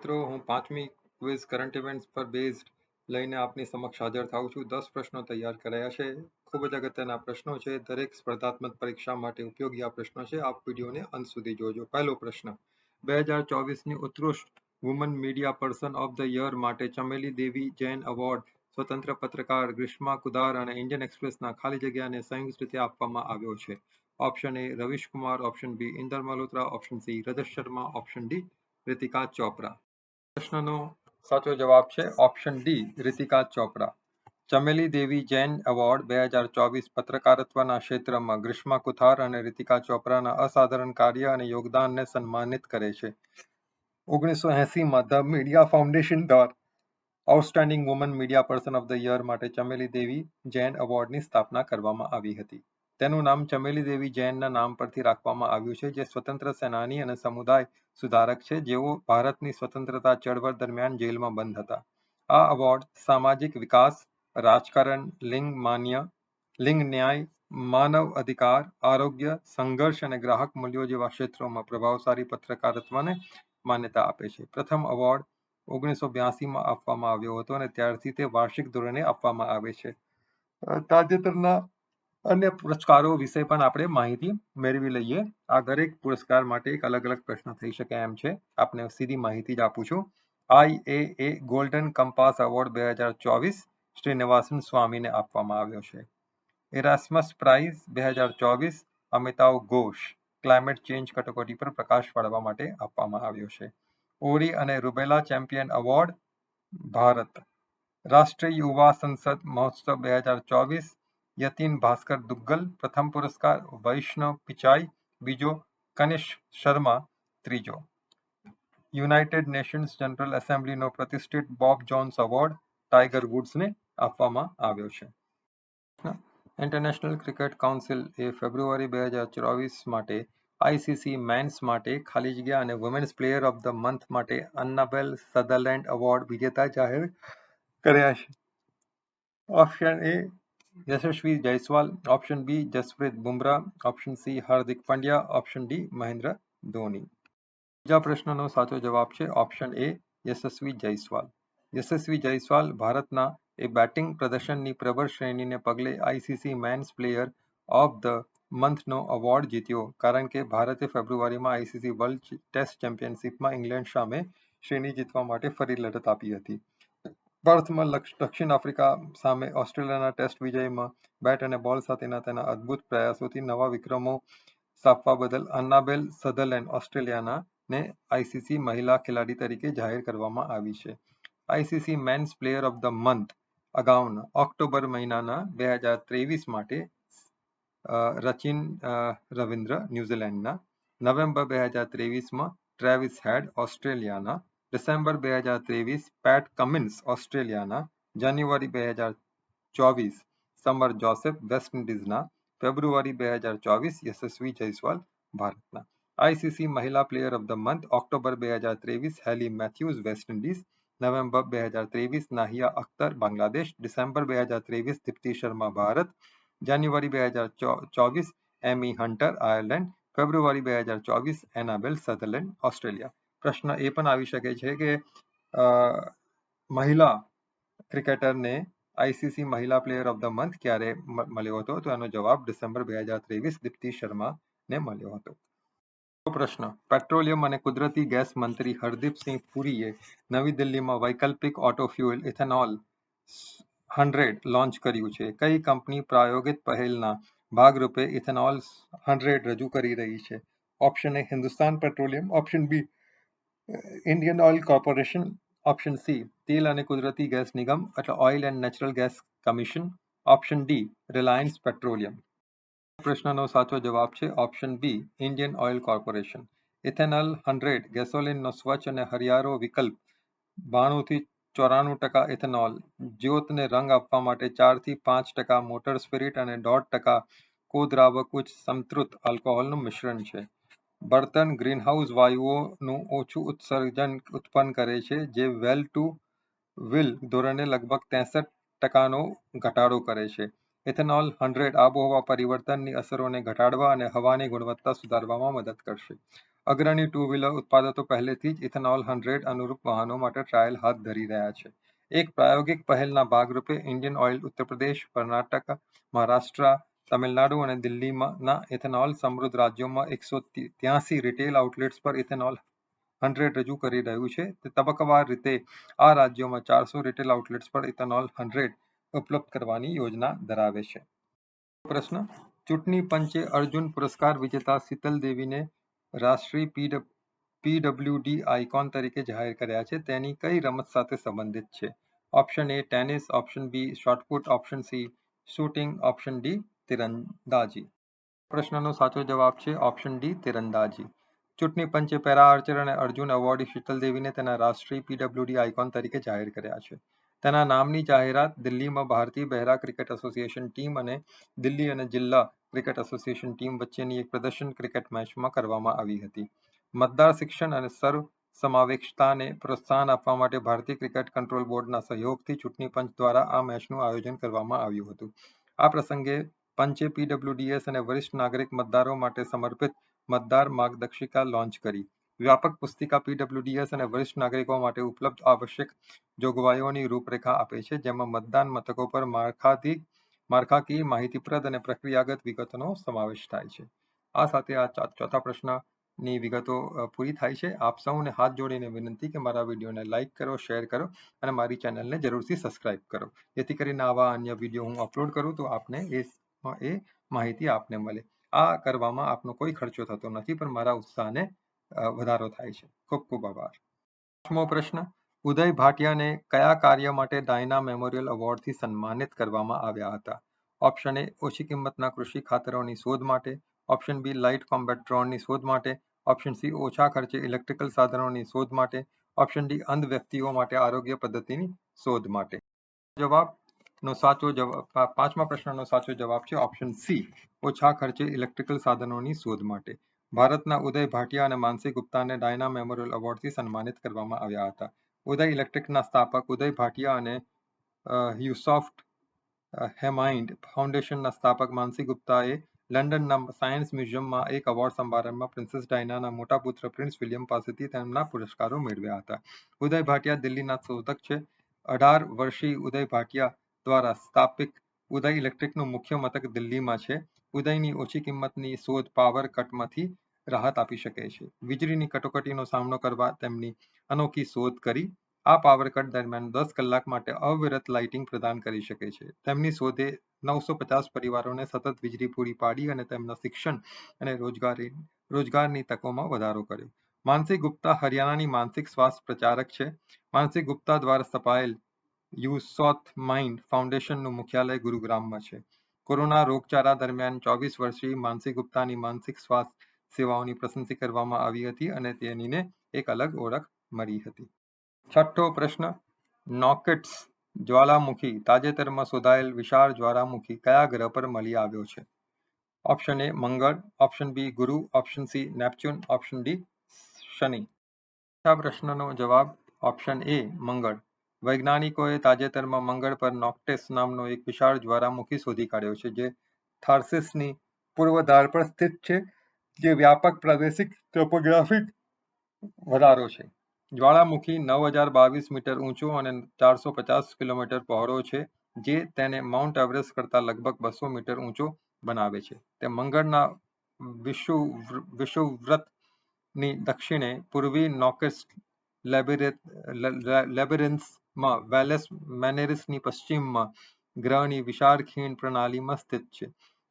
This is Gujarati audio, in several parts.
મિત્રો, હું પાંચમી ક્વિઝ કરંટ ઇવેન્ટ્સ પર બેઝડ લઈને આપની સમક્ષ હાજર થાઉં છું. દસ પ્રશ્નો તૈયાર કરાયા છે. ખૂબ જ અગત્યના પ્રશ્નો છે. દરેક સ્પર્ધાત્મક પરીક્ષા માટે ઉપયોગી આ પ્રશ્નો છે. આપ વિડીયોને અંત સુધી જોજો. પહેલો પ્રશ્ન. બે હજાર ચોવીસની ઉત્કૃષ્ટ woman media person of the year માટે ચમેલી દેવી જૈન એવોર્ડ સ્વતંત્ર પત્રકાર ગ્રીષ્મા કુદાર અને ઇન્ડિયન એક્સપ્રેસના ખાલી જગ્યાને સંયુક્ત રીતે આપવામાં આવ્યો છે. Option A Ravish Kumar option B Inder Malhotra. Option C Rajat Sharma. Option D Ritika Chopra. પ્રશ્નનો સાચો જવાબ છે option D Ritika Chopra Chameli Devi Jain award બે હજાર ચોવીસ પત્રકારત્વના ક્ષેત્રમાં ગ્રીષ્મા કુથાર અને રિતિકા ચોપરાના અસાધારણ કાર્ય અને યોગદાનને સન્માનિત કરે છે. ઓગણીસો એસીમાં ધ મીડિયા ફાઉન્ડેશન દ્વારા outstanding woman media person of the year માટે ચમેલી દેવી જૈન એવોર્ડની સ્થાપના કરવામાં આવી હતી. તેનું નામ ચમેલી દેવી જૈનના નામ પરથી રાખવામાં આવ્યું છે, જે સ્વતંત્ર સેનાની અને સમુદાય સુધારક છે, જેઓ ભારતની સ્વતંત્રતા ચળવળ દરમિયાન જેલમાં બંધ હતા. આ એવોર્ડ સામાજિક વિકાસ, રાજકારણ, લિંગ માન્ય, લિંગ ન્યાય, માનવ અધિકાર, આરોગ્ય, સંઘર્ષ અને ગ્રાહક મૂલ્યો જેવા ક્ષેત્રોમાં પ્રભાવશાળી પત્રકારત્વને માન્યતા આપે છે. પ્રથમ એવોર્ડ ઓગણીસો બ્યાસીમાં આપવામાં આવ્યો હતો અને ત્યારથી તે વાર્ષિક ધોરણે આપવામાં આવે છે. તાજેતરના અન્ય પુરસ્કારો વિશે પણ આપણે માહિતી મેળવી લઈએ. આ દરેક પુરસ્કાર માટે એક અલગ અલગ પ્રશ્ન થઈ શકે એમ છે. આપને સીધી માહિતી જ આપું છું. I A A golden compass award બે હજાર ચોવીસ શ્રીનિવાસન સ્વામીને આપવામાં આવ્યો છે. એરાસ્મસ પ્રાઇઝ બે હજાર ચોવીસ અમિતાવ ઘોષ ક્લાઇમેટ ચેન્જ કટોકટી પર પ્રકાશ પાડવા માટે આપવામાં આવ્યો છે. ઓરી અને રૂબેલા ચેમ્પિયન એવોર્ડ ભારત રાષ્ટ્રીય યુવા સંસદ મહોત્સવ બે હજાર ચોવીસ યતીન ભાસ્કર દુગ્ગલ પ્રથમ પુરસ્કાર વૈષ્ણવ પિચાઈ બીજો કનિષ્ક શર્મા ત્રીજો યુનાઇટેડ નેશન્સ જનરલ એસેમ્બલીનો પ્રતિષ્ઠિત બોબ જોન્સ એવોર્ડ ટાઈગર વુડ્સને આપવામાં આવ્યો છે. ઇન્ટરનેશનલ ક્રિકેટ કાઉન્સિલ એ ફેબ્રુઆરી બે હજાર ચોવીસ માટે આઈસીસી મેન્સ માટે ખાલી જગ્યા અને women's player of the month માટે અન્નાબેલ સધરલેન્ડ એવોર્ડ વિજેતા જાહેર કર્યા છે. Option A Yashasvi Jaiswal option B Jasprit Bumrah option C Hardik Pandya option D Mahendra Dhoni બીજા પ્રશ્નનો સાચો જવાબ છે ઓપ્શન એ યશસ્વી જયસ્વાલ યશસ્વી જયસ્વાલ ભારતના એ બેટિંગ પ્રદર્શનની પ્રબળ શ્રેણીને પગલે ICC men's player of the મંથનો એવોર્ડ જીત્યો કારણ કે ભારતે ફેબ્રુઆરીમાં આઈસીસી વર્લ્ડ ટેસ્ટ ચેમ્પિયનશિપમાં ઇંગ્લેન્ડ સામે શ્રેણી જીતવા માટે ફરી લડત આપી હતી પર્થમાં દક્ષિણ આફ્રિકા સામે ઓસ્ટ્રેલિયાના ટેસ્ટ વિજયમાં બેટ અને બોલ સાથેના તેના અદ્ભુત પ્રયાસોથી નવા વિક્રમો સ્થાપવા બદલ અન્નાબેલ સધરલેન્ડ ઓસ્ટ્રેલિયાના ને આઈસીસી મહિલા ખેલાડી તરીકે જાહેર કરવામાં આવી છે. ICC men's player of the month અગાઉના ઓક્ટોબર મહિનાના બે હજાર ત્રેવીસ માટે રચિન રવિન્દ્ર ન્યુઝીલેન્ડના નવેમ્બર બે હજાર ત્રેવીસમાં ટ્રેવિસ હેડ ઓસ્ટ્રેલિયાના ડિસેમ્બર બે હજાર ત્રેવીસ, પેટ કમિન્સ, ઓસ્ટ્રેલિયાના જાન્યુઆરી બે હજાર ચોવીસ, સમર જોસેફ, વેસ્ટ ઇન્ડિઝના ફેબ્રુઆરી બે હજાર ચોવીસ, યશસ્વી જયસ્વાલ, ભારતના. આઈસીસી મહિલા player of the month, October બે હજાર ત્રેવીસ, Hayley Matthews, West Indies. November બે હજાર ત્રેવીસ, નાહિયા અખ્તર, બાંગ્લાદેશ. ડિસેમ્બર બે હજાર ત્રેવીસ, દીપ્તિ શર્મા, ભારત. જાન્યુઆરી બે હજાર ચોવીસ, એમી હન્ટર, આયર્લેન્ડ. ફેબ્રુઆરી બે હજાર ચોવીસ, એનાબેલ સધરલેન્ડ, ઓસ્ટ્રેલિયા. પ્રશ્ન એ પણ આવી શકે છે કે મહિલા ક્રિકેટરને આઈસીસી મહિલા પ્લેયર ઓફ ધ મંથ ક્યારે મળ્યો હતો? તો એનો જવાબ ડિસેમ્બર બે હજાર ત્રેવીસ દીપ્તિ શર્માને મળ્યો હતો. પ્રશ્ન, પેટ્રોલિયમ અને કુદરતી ગેસ મંત્રી હરદીપસિંહ પુરીએ નવી દિલ્હીમાં વૈકલ્પિક auto fuel ethanol hundred launch કર્યું છે. કઈ કંપની પ્રાયોગિક પહેલના ભાગરૂપે ઇથેનોલ હંડ્રેડ રજૂ કરી રહી છે? Option A Hindustan Petroleum, option B Indian Oil Corporation option C તેલ અને કુદરતી ગેસ નિગમ એટલે Oil and Natural Gas Commission option D Reliance Petroleum પ્રશ્નનો સાચો જવાબ છે option B Indian Oil Corporation ethanol hundred ગેસોલિનનો સ્વચ્છ અને હરિયાળો વિકલ્પ બાણુંથી ચોરાણું ટકા ઇથેનોલ જ્યોતને રંગ આપવા માટે ચારથી પાંચ ટકા મોટર સ્પિરિટ અને દોઢ ટકા કોદ્રાવક ઉચ્ચ સંતૃપ્ત આલ્કોહોલનું મિશ્રણ છે બળતણ ગ્રીનહાઉસ વાયુઓનું ઓછું ઉત્સર્જન ઉત્પન્ન કરે છે, જે વેલ ટુ વિલ ધોરણે લગભગ ત્રેસઠ ટકાનો ઘટાડો કરે છે. ઇથેનોલ હંડ્રેડ આબોહવા પરિવર્તનની અસરોને ઘટાડવા અને હવાની ગુણવત્તા સુધારવામાં મદદ કરશે. અગ્રણી ટુ વ્હીલર ઉત્પાદકો પહેલેથી જ ઇથેનોલ હંડ્રેડ અનુરૂપ વાહનો માટે ટ્રાયલ હાથ ધરી રહ્યા છે. એક પ્રાયોગિક પહેલના ભાગરૂપે ઇન્ડિયન ઓઇલ ઉત્તર પ્રદેશ, કર્ણાટક, મહારાષ્ટ્ર તમિલનાડુ અને દિલ્હીમાંના ઇથેનોલ સમૃદ્ધ રાજ્યોમાં એકસો ત્યાસી રિટેલ આઉટલેટ્સ પર ઇથેનોલ હંડ્રેડ રજૂ કરી રહ્યું છે. તે તબક્કાવાર રીતે આ રાજ્યોમાં ચારસો રિટેલ આઉટલેટ્સ પર ઇથેનોલ હંડ્રેડ ઉપલબ્ધ કરવાની યોજના ધરાવે છે. પ્રશ્ન, ચૂંટણી પંચે અર્જુન પુરસ્કાર વિજેતા શીતલ દેવીને રાષ્ટ્રીય પીડબ્લ્યુડી આઇકોન તરીકે જાહેર કર્યા છે. તેની કઈ રમત સાથે સંબંધિત છે? Option A tennis, option B shot put option C shooting, option D તીરંદાજી. પ્રશ્નનો સાચો જવાબ છે ઓપ્શન ડી, તીરંદાજી. ચૂંટણી પંચે પેરા આર્ચર અને અર્જુન એવોર્ડી શીતલ તેના રાષ્ટ્રીય પીડબ્લ્યુડી આઇકોન તરીકે જાહેર કર્યા છે. તેના નામની જાહેરાત દિલ્હીમાં ભારતીય બહેરા ક્રિકેટ એસોસિએશન ટીમ અને દિલ્હી અને જિલ્લા ક્રિકેટ એસોસિએશન ટીમ વચ્ચેની એક પ્રદર્શન ક્રિકેટ મેચમાં કરવામાં આવી હતી. મતદાર શિક્ષણ અને સર્વ સમાવેશતાને પ્રોત્સાહન આપવા માટે ભારતીય ક્રિકેટ કંટ્રોલ બોર્ડના સહયોગથી ચૂંટણી પંચ દ્વારા આ મેચનું આયોજન કરવામાં આવ્યું હતું. આ પ્રસંગે પંચે પીડબ્લ્યુડીએસ અને વરિષ્ઠ નાગરિક મતદારો માટે સમર્પિત મતદાર માર્ગદર્શિકા લોન્ચ કરી. વ્યાપક પુસ્તિકા પીડબ્લ્યુડીએસ અને વરિષ્ઠ નાગરિકો માટે ઉપલબ્ધ આવશ્યક જોગવાઈઓની રૂપરેખા આપે છે, જેમાં મતદાન મથકો પર માળખાથી, માળખાકીય માહિતીપ્રદ અને પ્રક્રિયાગત વિગતોનો સમાવેશ થાય છે. આ સાથે આ ચોથા પ્રશ્નની વિગતો પૂરી થાય છે. આપ સૌને હાથ જોડીને વિનંતી કે મારા વિડીયોને લાઇક કરો, શેર કરો અને મારી ચેનલને જરૂરથી સબસ્ક્રાઇબ કરો. જેથી કરીને આવા અન્ય વીડિયો હું અપલોડ કરું તો આપને એ એ માહિતી આપને મળે. આ કરવામાં આપનો કોઈ ખર્ચો થતો નથી, પણ મારા ઉત્સાહને વધારો થાય છે. ખૂબ ખૂબ આભાર. પાંચમો પ્રશ્ન, ઉદય ભાટિયાને કયા કાર્ય માટે ડાયના મેમોરિયલ એવોર્ડથી સન્માનિત કરવામાં આવ્યા હતા? ઓપ્શન એ, ઓછી કિંમતના કૃષિ ખાતરોની શોધ માટે. ઓપ્શન બી, લાઇટ કોમ્બેટ ડ્રોનની શોધ માટે. ઓપ્શન સી, ઓછા ખર્ચે ઇલેક્ટ્રિકલ સાધનોની શોધ માટે. ઓપ્શન ડી અંધ વ્યક્તિઓ માટે આરોગ્ય પદ્ધતિની શોધ માટે. જવાબનો સાચો જવાબ પાંચમા પ્રશ્નનો સાચો જવાબ છે ઓપ્શન સી ઓછા ખર્ચે ઇલેક્ટ્રિકલ સાધનોની શોધ માટે. ભારતના ઉદય ભાટિયા અને માનસી ગુપ્તાને ડાયના મેમોરિયલ એવોર્ડથી સન્માનિત કરવામાં આવ્યા હતા. ઉદય ઇલેક્ટ્રિકના સ્થાપક ઉદય ભાટિયા અને યુસોફ્ટ હેમાઇન્ડ ફાઉન્ડેશનના સ્થાપક માનસી ગુપ્તાએ લંડનના સાયન્સ મ્યુઝિયમમાં એક એવોર્ડ સમારંભમાં પ્રિન્સેસ ડાયનાના મોટા પુત્ર પ્રિન્સ વિલિયમ પાસેથી તેમના પુરસ્કારો મેળવ્યા હતા. ઉદય ભાટિયા દિલ્હીના શોધક છે. અઢાર વર્ષીય ઉદય ભાટિયા દ્વારા સ્થાપિત ઉદય ઇલેક્ટ્રિકનું મુખ્ય મથક દિલ્હીમાં છે. ઉદયની ઓછી કિંમતની શોધ પાવર કટમાંથી રાહત આપી શકે છે. વીજળીની કટોકટીનો સામનો કરવા તેમની અનોખી શોધ કરી. આ પાવર કટ દરમિયાન દસ કલાક માટે અવિરત લાઇટિંગ પ્રદાન કરી શકે છે. તેમની શોધે નવસો પચાસ પરિવારોને સતત વીજળી પૂરી પાડી અને તેમના શિક્ષણ અને રોજગારી, રોજગારની તકોમાં વધારો કર્યો. માનસી ગુપ્તા હરિયાણાની માનસિક સ્વાસ્થ્ય પ્રચારક છે. માનસી ગુપ્તા દ્વારા સ્થપાયેલ યુસોથ માઇન્ડ ફાઉન્ડેશનનું મુખ્યાલય ગુરુગ્રામમાં છે. કોરોના રોગચાળા દરમિયાન ચોવીસ વર્ષીય માનસી ગુપ્તાની માનસિક સ્વાસ્થ્ય સેવાઓની પ્રશંસા કરવામાં આવી હતી અને તેનીને એક અલગ ઓળખ મળી હતી. છઠ્ઠો પ્રશ્ન, નોકેટ્સ જ્વાળામુખી તાજેતરમાં શોધાયેલ વિશાળ જ્વાળામુખી કયા ગ્રહ પર મળી આવ્યો છે? ઓપ્શન એ મંગળ, ઓપ્શન બી ગુરુ, option C Neptune, option D શનિ. આ પ્રશ્નનો જવાબ ઓપ્શન એ મંગળ. વૈજ્ઞાનિકોએ તાજેતરમાં મંગળ પર નોક્ટેસ નામનો એક વિશાળ જ્વાળામુખી શોધી કાઢ્યો છે, જે થાર્સિસની પૂર્વ પર સ્થિત છે, જે વ્યાપક પ્રાદેશિક ટોપોગ્રાફિક વધારો છે. જ્વાળામુખી નવ હજાર બાવીસ મીટર ઊંચો અને ચારસો પચાસ કિલોમીટર પહોળો છે, જે તેને માઉન્ટ એવરેસ્ટ કરતાં લગભગ બસો મીટર ઊંચો બનાવે છે. તે મંગળના વિષુવ વિષુવવૃત્તની દક્ષિણે પૂર્વી નોકેસ્ટ લેબિરિન્સમાં વેલેસ મેનેરિસની પશ્ચિમમાં ગ્રહની વિશાળ પ્રણાલીમાં સ્થિત છે.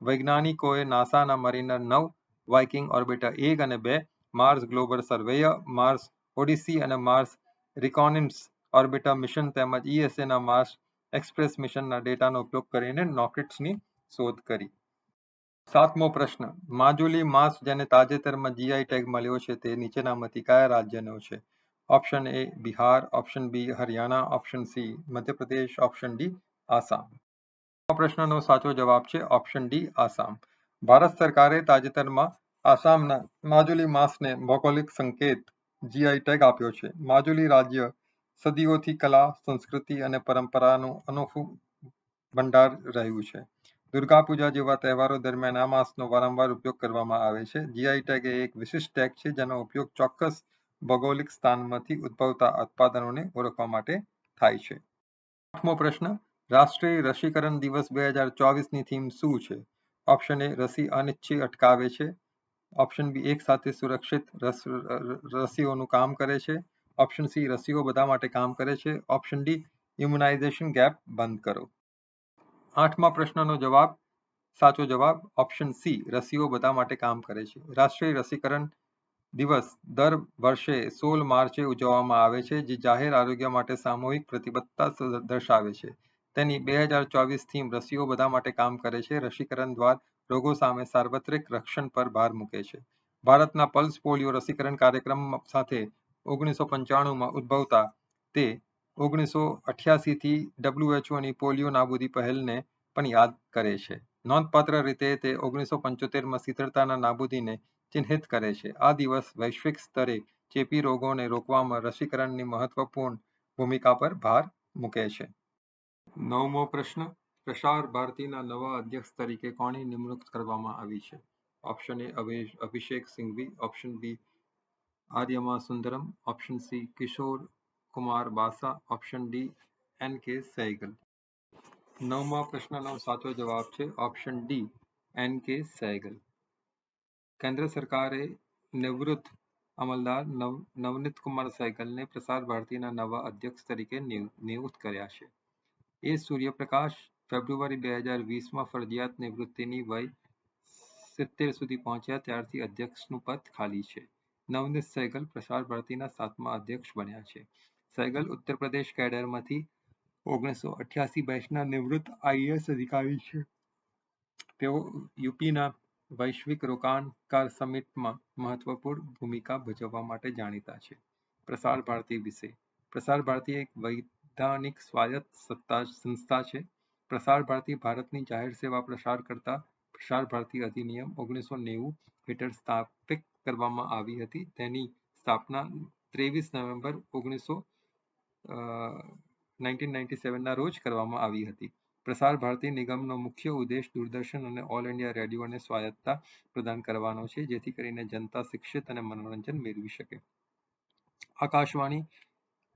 વૈજ્ઞાનિકોએ નાસાના મરીનર નવ, વાઇકિંગ ઓર્બિટર એક અને બે, Mars Global Surveyor, Mars Odyssey અને માર્સ રિકોનિન્સ ઓર્બિટર મિશન તેમજ ઈએસએના માર્સ એક્સપ્રેસ મિશનના ડેટાનો ઉપયોગ કરીને નોકેટ્સની શોધ કરી. સાતમો પ્રશ્ન. માજુલી માસ જેને તાજેતરમાં જીઆઈ ટેગ મળ્યો છે તે નીચેનામાંથી કયા રાજ્યનો છે? Option A Bihar option B Haryana option C Madhya Pradesh option D Assam પ્રશ્નનો સાચો જવાબ છે ઓપ્શન ડી આસામ ભારત સરકારે તાજેતરમાં આસામના માજુલી માસને ભૌગોલિક સંકેત જીઆઈ ટેગ આપ્યો છે. માજુલી રાજ્ય સદીઓથી કલા, સંસ્કૃતિ અને પરંપરાનું અનોખું ભંડાર રહ્યું છે. દુર્ગા પૂજા જેવા તહેવારો દરમિયાન આ માસનો વારંવાર ઉપયોગ કરવામાં આવે છે. જીઆઈ ટેગ એ એક વિશિષ્ટ ટેગ છે જેનો ઉપયોગ ચોક્કસ ભૌગોલિક સ્થાનમાંથી ઉદ્ભવતા ઉત્પાદનોને ઓળખવા માટે થાય છે. આઠમો પ્રશ્ન, રાષ્ટ્રીય રસીકરણ દિવસ બે હજાર ચોવીસની થીમ શું છે? ઓપ્શન એ, રસી અનિચ્છી અટકાવે છે. ઓપ્શન બી, એક સાથે સુરક્ષિત રસીઓનું કામ કરે છે. ઓપ્શન સી, રસીઓ બધા માટે કામ કરે છે. ઓપ્શન ડી, ઇમ્યુનાઇઝેશન ગેપ બંધ કરો. આઠમા પ્રશ્નનો જવાબ, સાચો જવાબ ઓપ્શન સી, રસીઓ બધા માટે કામ કરે છે. રાષ્ટ્રીય રસીકરણ દિવસ દર વર્ષે સોળ માર્ચે ઉજવવામાં આવે છે, જે જાહેર આરોગ્ય માટે સામૂહિક પ્રતિબદ્ધતા દર્શાવે છે. તેની બે હજાર ચોવીસ થીમ રસીઓ બધા માટે કામ કરે છે. રસીકરણ દ્વારા રોગો સામે સાર્વત્રિક રક્ષણ પર ભાર મૂકે છે. ભારતના પલ્સ પોલિયો રસીકરણ કાર્યક્રમ સાથે ઓગણીસો પંચાણુંમાં ઉદ્ભવતા તે ઓગણીસો અઠ્યાસીથી ડબ્લ્યુએચઓની પોલિયો નાબૂદી પહેલને પણ યાદ કરે છે. નોંધપાત્ર રીતે તે ઓગણીસો પંચોતેરમાં શીતળતાના નાબૂદીને ચિહ્નિત કરે છે. આ દિવસ વૈશ્વિક સ્તરે ચેપી રોગોને રોકવામાં રસીકરણની મહત્વપૂર્ણ ભૂમિકા પર ભાર મૂકે છે. નવમો પ્રશ્ન, પ્રસાર ભારતીના નવા અધ્યક્ષ તરીકે કોની નિમણૂક કરવામાં આવી છે? Option A Abhishek Singhvi. Option B Aryama Sundaram. Option C Kishore Kumar Basa. Option D N K Saigal નવમા પ્રશ્નનો સાચો જવાબ છે. ઓપ્શન ડી એન કે સૈગલ કેન્દ્ર સરકારે નિવૃત્ત અમલદાર નવ નવનીત કુમાર સહગલને પ્રસાર ભારતીના નવા અધ્યક્ષ તરીકે નિયુક્ત કર્યા છે એ સૂર્યપ્રકાશ ફેબ્રુઆરી બે હજાર વીસમાં ફરજિયાત નિવૃત્તિની વય સિત્તેર સુધી પહોંચ્યા ત્યારથી અધ્યક્ષનું પદ ખાલી છે નવનીત સહગલ પ્રસાર ભારતીના સાતમા અધ્યક્ષ બન્યા છે સહગલ ઉત્તર પ્રદેશ કેડરમાંથી ઓગણીસો અઠ્યાસી બેચના નિવૃત્ત આઈએએસ અધિકારી છે તેઓ યુપીના વૈશ્વિક રોકાણકાર સમિટમાં મહત્વપૂર્ણ ભૂમિકા ભજવવા માટે જાણીતા છે. પ્રસાર ભારતી વિશે. પ્રસાર ભારતી એક વૈધાનિક સ્વાયત્ત સત્તા સંસ્થા છે. પ્રસાર ભારતી ભારતની જાહેર સેવા પ્રસાર કરતા પ્રસાર ભારતી અધિનિયમ ઓગણીસો નેવું હેઠળ સ્થાપિત કરવામાં આવી હતી. તેની સ્થાપના ત્રેવીસ નવેમ્બર ઓગણીસો નાઇન્ટીન નાઇન્ટી સેવનના રોજ કરવામાં આવી હતી. પ્રસાર ભારતી નિગમનો મુખ્ય ઉદ્દેશ દૂરદર્શન અને ઓલ ઇન્ડિયા રેડિયોને સ્વાયત્તતા પ્રદાન કરવાનો છે, જેથી કરીને જનતા શિક્ષિત અને મનોરંજન મેળવી શકે. આકાશવાણી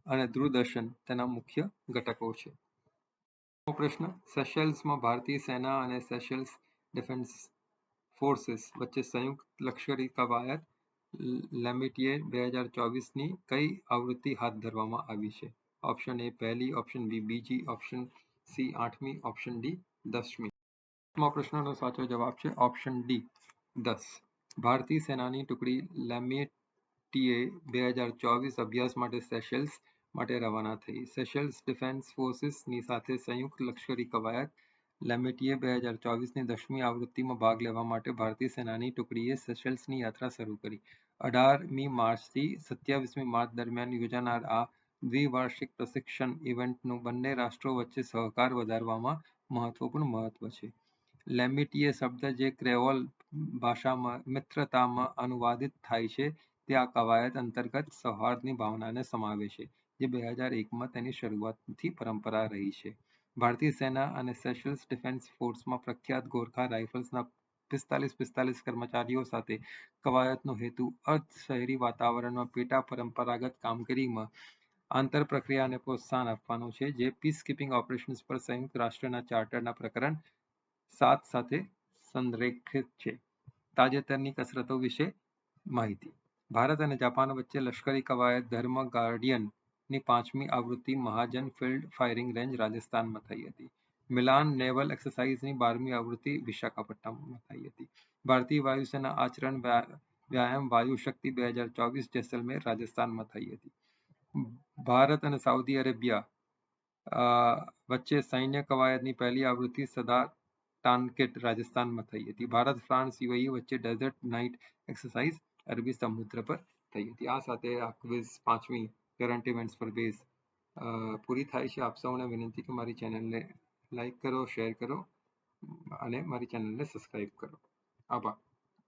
અને દૂરદર્શન તેના મુખ્ય ઘટકો છે. પ્રશ્ન, સેશેલ્સમાં ભારતીય સેના અને સેશેલ્સ ડિફેન્સ ફોર્સિસ વચ્ચે સંયુક્ત લશ્કરી કવાયત લેમિટીએ બે હજાર ચોવીસની કઈ આવૃત્તિ હાથ ધરવામાં આવી છે? ઓપ્શન એ પહેલી, ઓપ્શન બી બીજી, ઓપ્શન સી આઠમી ઓપ્શન ડી દસમી. પ્રશ્નનો સાચો જવાબ છે ઓપ્શન ડી દસ. ભારતીય સેનાની ટુકડી લેમિટીએ બે હજાર ચોવીસ અભ્યાસ માટે સેશેલ્સ માટે રવાના થઈ. સેશેલ્સ ડિફેન્સ ફોર્સિસની સાથે સંયુક્ત લશ્કરી કવાયત. લેમિટીએ બે હજાર ચોવીસની દસમી આવૃત્તિમાં ભાગ લેવા માટે ભારતીય સેનાની ટુકડીએ સેશેલ્સની યાત્રા શરૂ કરી. અઢારમી માર્ચથી સત્યાવીસમી માર્ચ દરમિયાન યોજાનાર આ દ્વિવાર્ષિક પ્રશિક્ષણ ઇવેન્ટનું બંને રાષ્ટ્રો વચ્ચે સહકાર વધારવામાં મહત્વપૂર્ણ મહત્વ છે. લેમિટીએ શબ્દ જે ક્રેઓલ ભાષામાં મિત્રતામાં અનુવાદિત થાય છે, તે આ કવાયત અંતર્ગત સૌહાર્દની ભાવનાને સમાવે છે, જે બે હજાર એકમાં તેની શરૂઆતથી પરંપરા રહી છે. ભારતીય સેના અને સેશલ્સ ડિફેન્સ ફોર્સમાં પ્રખ્યાત ગોરખા રાઇફલ્સના પિસ્તાલીસ પિસ્તાલીસ કર્મચારીઓ સાથે કવાયતનો હેતુ અર્ધ શહેરી વાતાવરણમાં પેટા પરંપરાગત કામગીરીમાં આંતર પ્રક્રિયાને પ્રોત્સાહન આપવાનું છે, જે પીસ કીપિંગ ઓપરેશન્સ પર સંયુક્ત રાષ્ટ્રના ચાર્ટરના પ્રકરણ સાત સાથે સંરેખિત છે. તાજેતરની કસરતો વિશે માહિતી. ભારત અને જાપાન વચ્ચે લશ્કરી કવાયત ધર્મ ગાર્ડિયનની પાંચમી આવૃત્તિ મહાજન ફિલ્ડ ફાયરિંગ રેન્જ રાજસ્થાનમાં થઈ હતી. મિલાન નેવલ એક્સરસાઇઝની બારમી આવૃત્તિ વિશાખાપટ્ટનમમાં થઈ હતી. ભારતીય વાયુસેના આચરણ વ્યાયામ વાયુ શક્તિ બે હજાર ચોવીસ જેસલમેર રાજસ્થાનમાં થઈ હતી. ભારત અને સાઉદી અરેબિયા વચ્ચે સૈન્ય કવાયતની પહેલી આવૃત્તિ સદા ટાનકેટ રાજસ્થાનમાં થઈ હતી. ભારત ફ્રાન્સ યુએઈ વચ્ચે ડેઝર્ટ નાઇટ એક્સરસાઇઝ અરબી સમુદ્ર પર થઈ હતી. આ સાથે આ ક્વિઝ પાંચમી કરંટ ઇવેન્ટ્સ પર બેઝ પૂરી થાય છે. આપ સૌને વિનંતી કે મારી ચેનલને લાઈક કરો શેર કરો, અને મારી ચેનલને સબસ્ક્રાઈબ કરો. આભાર.